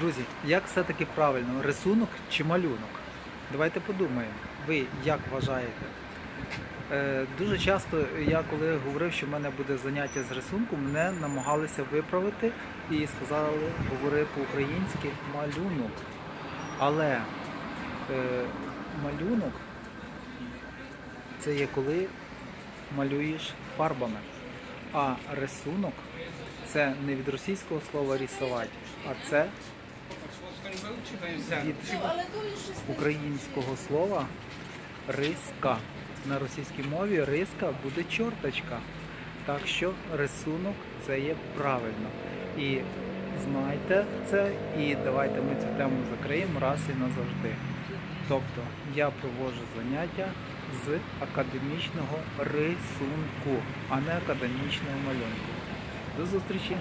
Друзі, як все-таки правильно, рисунок чи малюнок? Давайте подумаємо, ви як вважаєте? Е, дуже часто я коли говорив, що в мене буде заняття з рисунку, мене намагалися виправити і сказали, говори по-українськи малюнок. Але е, малюнок це є коли малюєш фарбами. А рисунок це не від російського слова рисувати, а це від українського слова риска. На російській мові риска буде чорточка. Так що рисунок це є правильно. І знайте це, і давайте ми цю тему закриємо раз і назавжди. Тобто я проводжу заняття з академічного рисунку, а не академічного малюнку. До зустрічі!